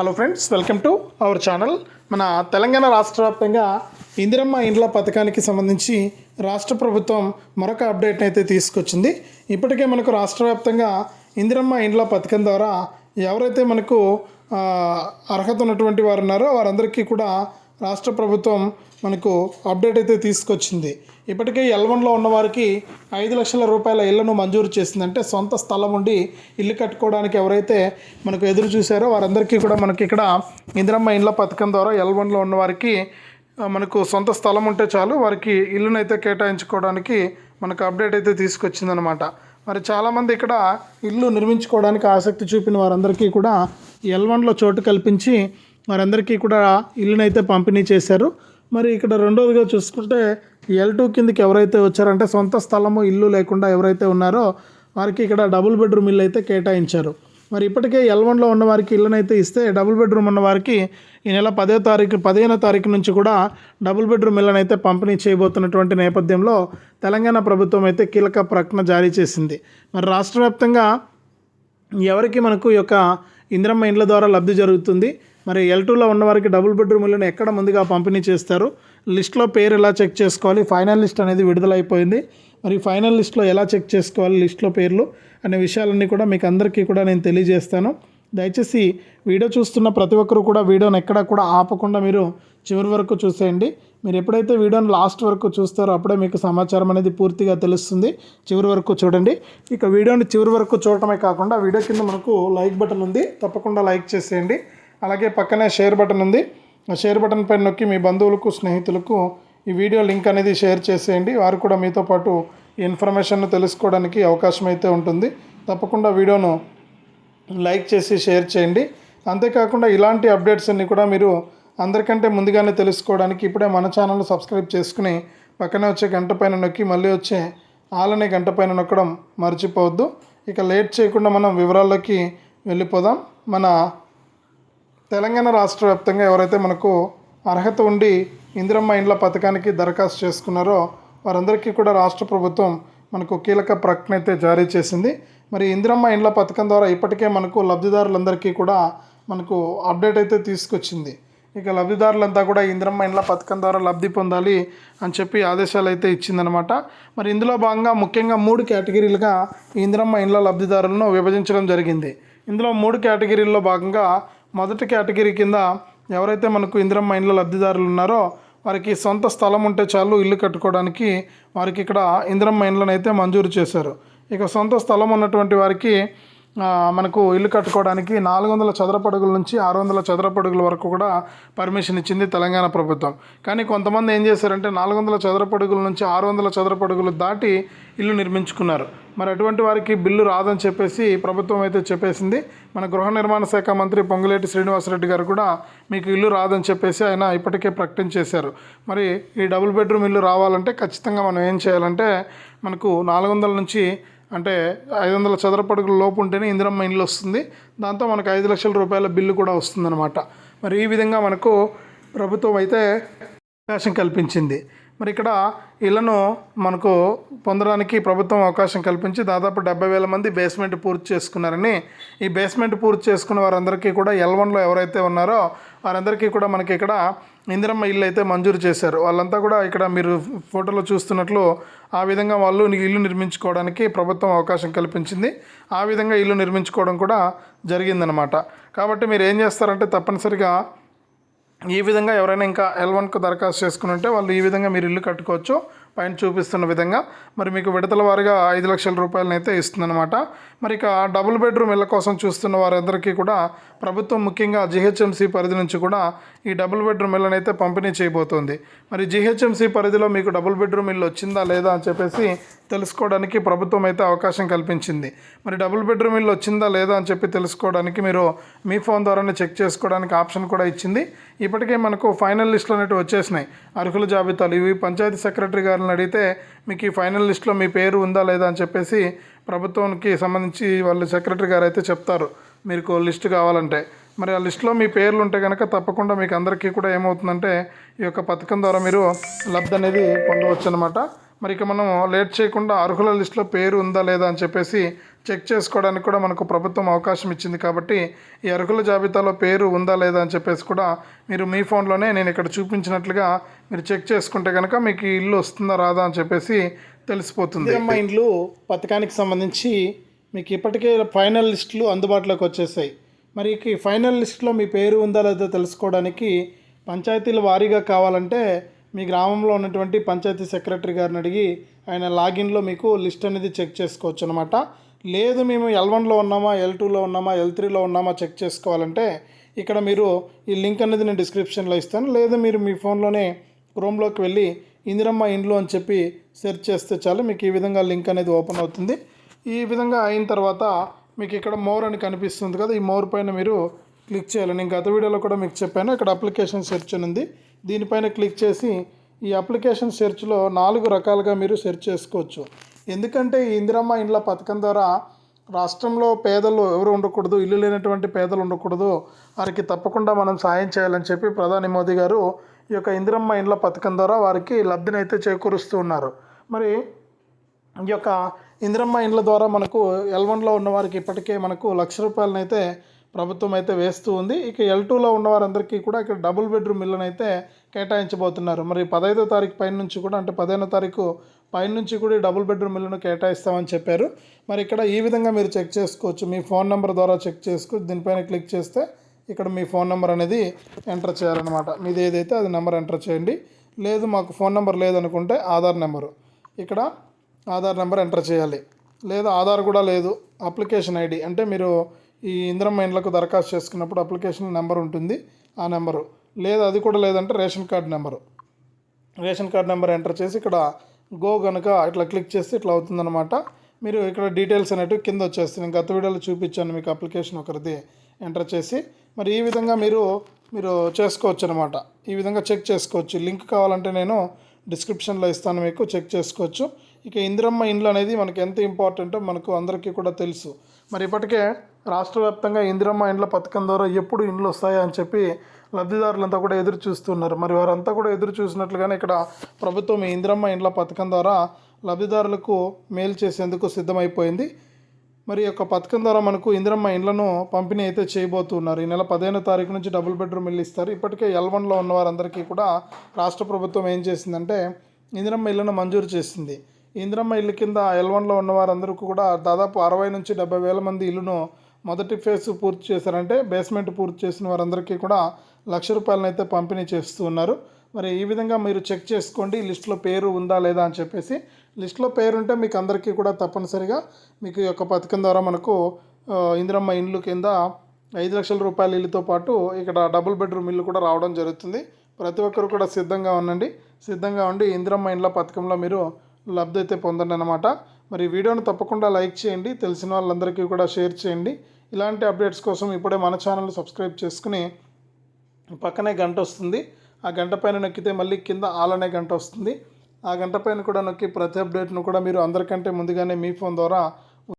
Hello friends welcome to our channel మన తెలంగాణ రాష్ట్ర వ్యాప్తంగా ఇందిరమ్మ ఇండ్ల పథకానికి సంబంధించి రాష్ట్ర ప్రభుత్వం మరొక అప్డేట్ని అయితే తీసుకొచ్చింది. ఇప్పటికే మనకు రాష్ట్ర వ్యాప్తంగా ఇందిరమ్మ ఇండ్ల పథకం ద్వారా ఎవరైతే మనకు అర్హత ఉన్నటువంటి వారు ఉన్నారో వారందరికీ కూడా రాష్ట్ర ప్రభుత్వం మనకు అప్డేట్ అయితే తీసుకొచ్చింది. ఇప్పటికే ఎల్ వన్లో ఐదు లక్షల రూపాయల ఇళ్ళను మంజూరు చేసిందంటే సొంత స్థలం ఉండి ఇల్లు కట్టుకోవడానికి ఎవరైతే మనకు ఎదురు చూశారో వారందరికీ కూడా మనకి ఇక్కడ ఇందిరమ్మ ఇండ్ల పథకం ద్వారా ఎల్ వన్లో మనకు సొంత స్థలం ఉంటే చాలు వారికి ఇల్లునైతే కేటాయించుకోవడానికి మనకు అప్డేట్ అయితే తీసుకొచ్చిందనమాట మరి చాలామంది ఇక్కడ ఇల్లు నిర్మించుకోవడానికి ఆసక్తి చూపిన వారందరికీ కూడా ఎల్ వన్లో చోటు కల్పించి వారందరికీ కూడా ఇల్లునైతే పంపిణీ చేశారు. మరి ఇక్కడ రెండోదిగా చూసుకుంటే ఎల్ టూ కిందకి ఎవరైతే వచ్చారంటే సొంత స్థలము ఇల్లు లేకుండా ఎవరైతే ఉన్నారో వారికి ఇక్కడ డబుల్ బెడ్రూమ్ ఇల్లు అయితే కేటాయించారు. మరి ఇప్పటికే ఎల్ వన్లో ఉన్న వారికి ఇళ్ళనైతే ఇస్తే డబుల్ బెడ్రూమ్ ఉన్న వారికి ఈ నెల పదో తారీఖు పదిహేనో తారీఖు నుంచి కూడా డబుల్ బెడ్రూమ్ ఇళ్ళనైతే పంపిణీ చేయబోతున్నటువంటి నేపథ్యంలో తెలంగాణ ప్రభుత్వం అయితే కీలక ప్రకటన జారీ చేసింది. మరి రాష్ట్ర వ్యాప్తంగా ఎవరికి మనకు ఈ యొక్క ఇందిరమ్మ ఇండ్ల ద్వారా లబ్ధి జరుగుతుంది? మరి ఎల్ టూలో ఉన్న వారికి డబుల్ బెడ్రూమ్ ఇల్లును ఎక్కడ ముందుగా పంపిణీ చేస్తారు? లిస్ట్లో పేరు ఎలా చెక్ చేసుకోవాలి? ఫైనల్ లిస్ట్ అనేది విడుదలైపోయింది. మరి ఫైనల్ లిస్ట్లో ఎలా చెక్ చేసుకోవాలి? లిస్ట్లో పేర్లు అనే విషయాలన్నీ కూడా మీకు అందరికీ కూడా నేను తెలియజేస్తాను. దయచేసి వీడియో చూస్తున్న ప్రతి ఒక్కరు కూడా వీడియోని ఎక్కడ కూడా ఆపకుండా మీరు చివరి వరకు చూసేయండి. మీరు ఎప్పుడైతే వీడియోని లాస్ట్ వరకు చూస్తారో అప్పుడే మీకు సమాచారం అనేది పూర్తిగా తెలుస్తుంది. చివరి వరకు చూడండి. ఇక వీడియోని చివరి వరకు చూడటమే కాకుండా వీడియో కింద మనకు లైక్ బటన్ ఉంది. తప్పకుండా లైక్ చేసేయండి. అలాగే పక్కనే షేర్ బటన్ ఉంది. ఆ షేర్ బటన్ పైన నొక్కి మీ బంధువులకు స్నేహితులకు ఈ వీడియో లింక్ అనేది షేర్ చేసేయండి. వారు కూడా మీతో పాటు ఈ ఇన్ఫర్మేషన్ తెలుసుకోవడానికి అవకాశం అయితే ఉంటుంది. తప్పకుండా వీడియోను లైక్ చేసి షేర్ చేయండి. అంతేకాకుండా ఇలాంటి అప్డేట్స్ అన్ని కూడా మీరు అందరికంటే ముందుగానే తెలుసుకోవడానికి ఇప్పుడే మన ఛానల్ సబ్స్క్రైబ్ చేసుకుని పక్కనే వచ్చే గంట పైన నొక్కి మళ్ళీ వచ్చే ఆలనే గంట పైన నొక్కడం మర్చిపోవద్దు. ఇక లేట్ చేయకుండా మనం వివరాల్లోకి వెళ్ళిపోదాం. మన తెలంగాణ రాష్ట్ర వ్యాప్తంగా ఎవరైతే మనకు అర్హత ఉండి ఇందిరమ్మ ఇండ్ల పథకానికి దరఖాస్తు చేసుకున్నారో వారందరికీ కూడా రాష్ట్ర ప్రభుత్వం మనకు కీలక ప్రకటన అయితే జారీ చేసింది. మరి ఇందిరమ్మ ఇండ్ల పథకం ద్వారా ఇప్పటికే మనకు లబ్ధిదారులందరికీ కూడా మనకు అప్డేట్ అయితే తీసుకొచ్చింది. ఇక లబ్ధిదారులంతా కూడా ఇందిరమ్మ ఇండ్ల పథకం ద్వారా లబ్ధి పొందాలి అని చెప్పి ఆదేశాలు అయితే ఇచ్చిందనమాట మరి ఇందులో భాగంగా ముఖ్యంగా మూడు కేటగిరీలుగా ఇందిరమ్మ ఇండ్ల లబ్ధిదారులను విభజించడం జరిగింది. ఇందులో మూడు కేటగిరీల్లో భాగంగా మొదటి కేటగిరీ కింద ఎవరైతే మనకు ఇందిరమ్మ ఇండ్ల లబ్ధిదారులు ఉన్నారో వారికి సొంత స్థలం ఉంటే చాలు ఇల్లు కట్టుకోవడానికి వారికి ఇక్కడ ఇందిరమ్మ ఇండ్లను అయితే మంజూరు చేశారు. ఇక సొంత స్థలం ఉన్నటువంటి వారికి మనకు ఇల్లు కట్టుకోవడానికి నాలుగు వందల చదరపడుగుల నుంచి ఆరు వందల చదరపడుగుల వరకు కూడా పర్మిషన్ ఇచ్చింది తెలంగాణ ప్రభుత్వం. కానీ కొంతమంది ఏం చేశారంటే నాలుగు వందల చదరపడుగుల నుంచి ఆరు వందల చదరపడుగులు దాటి ఇల్లు నిర్మించుకున్నారు. మరి అటువంటి వారికి బిల్లు రాదని చెప్పేసి ప్రభుత్వం అయితే చెప్పేసింది. మన గృహ నిర్మాణ శాఖ మంత్రి పొంగులేటి శ్రీనివాసరెడ్డి గారు కూడా మీకు ఇల్లు రాదని చెప్పేసి ఆయన ఇప్పటికే ప్రకటించేశారు మరి ఈ డబుల్ బెడ్రూమ్ ఇల్లు రావాలంటే ఖచ్చితంగా మనం ఏం చేయాలంటే మనకు నాలుగు వందల నుంచి అంటే ఐదు వందల చదరపడుగుల లోపు ఉంటేనే ఇందిరమ్మ ఇండ్లు వస్తుంది. దాంతో మనకు ఐదు లక్షల రూపాయల బిల్లు కూడా వస్తుందన్నమాట. మరి ఈ విధంగా మనకు ప్రభుత్వం అయితే అవకాశం కల్పించింది. మరి ఇక్కడ ఇళ్ళను మనకు పొందడానికి ప్రభుత్వం అవకాశం కల్పించి దాదాపు డెబ్బై వేల మంది బేస్మెంట్ పూర్తి చేసుకున్నారని. ఈ బేస్మెంట్ పూర్తి చేసుకున్న వారందరికీ కూడా ఎల్ వన్లో ఎవరైతే ఉన్నారో వారందరికీ కూడా మనకి ఇక్కడ ఇందిరమ్మ ఇల్లు అయితే మంజూరు చేశారు. వాళ్ళంతా కూడా ఇక్కడ మీరు ఫోటోలో చూస్తున్నట్లు ఆ విధంగా వాళ్ళు ఇల్లు నిర్మించుకోవడానికి ప్రభుత్వం అవకాశం కల్పించింది. ఆ విధంగా ఇల్లు నిర్మించుకోవడం కూడా జరిగిందనమాట కాబట్టి మీరు ఏం చేస్తారంటే తప్పనిసరిగా ఈ విధంగా ఎవరైనా ఇంకా ఎల్ వన్కు దరఖాస్తు చేసుకుని ఉంటే వాళ్ళు ఈ విధంగా మీరు ఇల్లు కట్టుకోవచ్చు. పైన చూపిస్తున్న విధంగా మరి మీకు విడతల వారిగా ఐదు లక్షల రూపాయలను అయితే ఇస్తుందన్నమాట. మరి ఇక డబుల్ బెడ్రూమ్ ఇళ్ళ కోసం చూస్తున్న వారందరికీ కూడా ప్రభుత్వం ముఖ్యంగా జిహెచ్ఎంసీ పరిధి నుంచి కూడా ఈ డబుల్ బెడ్రూమ్ ఇళ్ళని అయితే పంపిణీ చేయబోతోంది. మరి జిహెచ్ఎంసీ పరిధిలో మీకు డబుల్ బెడ్రూమ్ ఇల్లు వచ్చిందా లేదా అని చెప్పేసి తెలుసుకోవడానికి ప్రభుత్వం అయితే అవకాశం కల్పించింది. మరి డబుల్ బెడ్రూమ్ ఇల్లు వచ్చిందా లేదా అని చెప్పి తెలుసుకోవడానికి మీరు మీ ఫోన్ ద్వారానే చెక్ చేసుకోవడానికి ఆప్షన్ కూడా ఇచ్చింది. ఇప్పటికే మనకు ఫైనల్ లిస్టులు అనేవి వచ్చేసినాయి. అర్హుల జాబితాలు ఇవి. పంచాయతీ సెక్రటరీ గారు గారిని అడిగితే మీకు ఈ ఫైనల్ లిస్ట్లో మీ పేరు ఉందా లేదా అని చెప్పేసి ప్రభుత్వానికి సంబంధించి వాళ్ళు సెక్రటరీ గారు అయితే చెప్తారు. మీకు లిస్ట్ కావాలంటే. మరి ఆ లిస్ట్లో మీ పేర్లు ఉంటే కనుక తప్పకుండా మీకు అందరికీ కూడా ఏమవుతుందంటే ఈ యొక్క పథకం ద్వారా మీరు లబ్ధి అనేది పొందవచ్చు అనమాట మరి ఇక మనం లేట్ చేయకుండా అర్హుల లిస్టులో పేరు ఉందా లేదా అని చెప్పేసి చెక్ చేసుకోవడానికి కూడా మనకు ప్రభుత్వం అవకాశం ఇచ్చింది కాబట్టి ఈ అర్హుల జాబితాలో పేరు ఉందా లేదా అని చెప్పేసి కూడా మీరు మీ ఫోన్లోనే నేను ఇక్కడ చూపించినట్లుగా మీరు చెక్ చేసుకుంటే కనుక మీకు ఇల్లు వస్తుందా రాదా అని చెప్పేసి తెలిసిపోతుంది. అమ్మ ఇండ్లు పథకానికి సంబంధించి మీకు ఇప్పటికే ఫైనల్ లిస్టులు అందుబాటులోకి వచ్చేసాయి. మరి ఈ ఫైనల్ లిస్టులో మీ పేరు ఉందా లేదా తెలుసుకోవడానికి పంచాయతీల వారీగా కావాలంటే మీ గ్రామంలో ఉన్నటువంటి పంచాయతీ సెక్రటరీ గారిని అడిగి ఆయన లాగిన్లో మీకు లిస్ట్ అనేది చెక్ చేసుకోవచ్చు అనమాట లేదు మేము ఎల్ వన్లో ఉన్నామా ఎల్ టూలో ఉన్నామా ఎల్ త్రీలో ఉన్నామా చెక్ చేసుకోవాలంటే ఇక్కడ మీరు ఈ లింక్ అనేది నేను డిస్క్రిప్షన్లో ఇస్తాను. లేదు మీరు మీ ఫోన్లోనే క్రోమ్లోకి వెళ్ళి ఇందిరమ్మ ఇండ్లు అని చెప్పి సెర్చ్ చేస్తే చాలు మీకు ఈ విధంగా లింక్ అనేది ఓపెన్ అవుతుంది. ఈ విధంగా అయిన తర్వాత మీకు ఇక్కడ మోర్ అని కనిపిస్తుంది కదా ఈ మోర్ పైన మీరు క్లిక్ చేయాలి నేను గత వీడియోలో కూడా మీకు చెప్పాను ఇక్కడ అప్లికేషన్ సెర్చ్ అని ఉంది. దీనిపైన క్లిక్ చేసి ఈ అప్లికేషన్ సెర్చ్లో నాలుగు రకాలుగా మీరు సెర్చ్ చేసుకోవచ్చు. ఎందుకంటే ఈ ఇందిరమ్మ ఇండ్ల పథకం ద్వారా రాష్ట్రంలో పేదలు ఎవరు ఉండకూడదు ఇల్లు లేనటువంటి పేదలు ఉండకూడదు వారికి తప్పకుండా మనం సాయం చేయాలని చెప్పి ప్రధాని మోదీ గారు ఈ యొక్క ఇందిరమ్మ ఇండ్ల పథకం ద్వారా వారికి లబ్ధిని అయితే చేకూరుస్తూ ఉన్నారు. మరి ఈ యొక్క ఇందిరమ్మ ఇండ్ల ద్వారా మనకు ఎల్వన్లో ఉన్న వారికి ఇప్పటికే మనకు లక్ష రూపాయలనైతే ప్రభుత్వం అయితే వేస్తూ ఉంది. ఇక ఎల్ టూలో ఉన్న వారందరికీ కూడా ఇక్కడ డబుల్ బెడ్రూమ్ ఇళ్ళను అయితే కేటాయించబోతున్నారు. మరి పదహైదో తారీఖు పైన నుంచి కూడా అంటే పదిహేనో తారీఖు పైన నుంచి కూడా ఈ డబుల్ బెడ్రూమ్ ఇళ్ళను కేటాయిస్తామని చెప్పారు. మరి ఇక్కడ ఈ విధంగా మీరు చెక్ చేసుకోవచ్చు. మీ ఫోన్ నెంబర్ ద్వారా చెక్ చేసుకోవచ్చు. దీనిపైన క్లిక్ చేస్తే ఇక్కడ మీ ఫోన్ నెంబర్ అనేది ఎంటర్ చేయాలన్నమాట. మీది ఏదైతే అది నెంబర్ ఎంటర్ చేయండి. లేదు మాకు ఫోన్ నెంబర్ లేదనుకుంటే ఆధార్ నెంబరు ఇక్కడ ఆధార్ నెంబర్ ఎంటర్ చేయాలి. లేదా ఆధార్ కూడా లేదు. Application ID. అంటే మీరు ఈ ఇందిరమ్మ ఇండ్లకు దరఖాస్తు చేసుకున్నప్పుడు అప్లికేషన్ నెంబర్ ఉంటుంది ఆ నెంబరు. లేదు అది కూడా లేదంటే ration card number. Ration card number enter చేసి ఇక్కడ గో కనుక ఇట్లా క్లిక్ చేస్తే ఇట్లా అవుతుందన్నమాట. మీరు ఇక్కడ డీటెయిల్స్ అనేటివి కింద వచ్చేస్తాయి. నేను గత వీడియోలో చూపించాను మీకు అప్లికేషన్ ఒకరిది ఎంటర్ చేసి. మరి ఈ విధంగా మీరు మీరు చేసుకోవచ్చు అనమాట ఈ విధంగా చెక్ చేసుకోవచ్చు. లింక్ కావాలంటే నేను డిస్క్రిప్షన్లో ఇస్తాను మీకు చెక్ చేసుకోవచ్చు. ఇక ఇందిరమ్మ ఇండ్లు అనేది మనకి ఎంత ఇంపార్టెంటో మనకు అందరికీ కూడా తెలుసు. మరి ఇప్పటికే రాష్ట్ర వ్యాప్తంగా ఇందిరమ్మ ఇండ్ల పథకం ద్వారా ఎప్పుడు ఇండ్లు వస్తాయా అని చెప్పి లబ్ధిదారులంతా కూడా ఎదురు చూస్తున్నారు. మరి వారంతా కూడా ఎదురు చూసినట్లుగానే ఇక్కడ ప్రభుత్వం ఈ ఇందిరమ్మ ఇండ్ల పథకం ద్వారా లబ్ధిదారులకు మేలు చేసేందుకు సిద్ధమైపోయింది. మరి యొక్క పథకం ద్వారా మనకు ఇందిరమ్మ ఇండ్లను పంపిణీ అయితే చేయబోతున్నారు. ఈ నెల పదిహేనో తారీఖు నుంచి డబుల్ బెడ్రూమ్ ఇల్లు ఇస్తారు. ఇప్పటికే ఎల్ వన్లో ఉన్న వారందరికీ కూడా రాష్ట్ర ప్రభుత్వం ఏం చేసిందంటే ఇందిరమ్మ ఇళ్ళను మంజూరు చేసింది. ఇందిరమ్మ ఇల్లు కింద ఎల్ వన్లో ఉన్న వారందరికీ కూడా దాదాపు అరవై నుంచి డెబ్బై వేల మంది ఇల్లును మొదటి ఫేజ్ పూర్తి చేశారంటే బేస్మెంట్ పూర్తి చేసిన వారందరికీ కూడా లక్ష రూపాయలనైతే పంపిణీ చేస్తూ ఉన్నారు. మరి ఈ విధంగా మీరు చెక్ చేసుకోండి లిస్ట్లో పేరు ఉందా లేదా అని చెప్పేసి. లిస్ట్లో పేరు ఉంటే మీకు అందరికీ కూడా తప్పనిసరిగా మీకు యొక్క పథకం ద్వారా మనకు ఇందిరమ్మ ఇండ్లు కింద ఐదు లక్షల రూపాయల ఇల్లుతో పాటు ఇక్కడ డబుల్ బెడ్రూమ్ ఇల్లు కూడా రావడం జరుగుతుంది. ప్రతి ఒక్కరు కూడా సిద్ధంగా ఉండండి. సిద్ధంగా ఉండి ఇందిరమ్మ ఇండ్ల పథకంలో మీరు లబ్ధి అయితే పొందండి అనమాట మరి వీడియోని వీడియోను తప్పకుండా లైక్ చేయండి తెలిసిన వాళ్ళందరికీ కూడా షేర్ చేయండి. ఇలాంటి అప్డేట్స్ కోసం ఇప్పుడే మన ఛానల్ సబ్స్క్రైబ్ చేసుకుని పక్కనే గంట వస్తుంది. ఆ గంట పైన నొక్కితే మళ్ళీ కింద ఆల్ అనే గంట వస్తుంది. ఆ గంట పైన కూడా నొక్కి ప్రతి అప్డేట్ను కూడా మీరు అందరికంటే ముందుగానే మీ ఫోన్ ద్వారా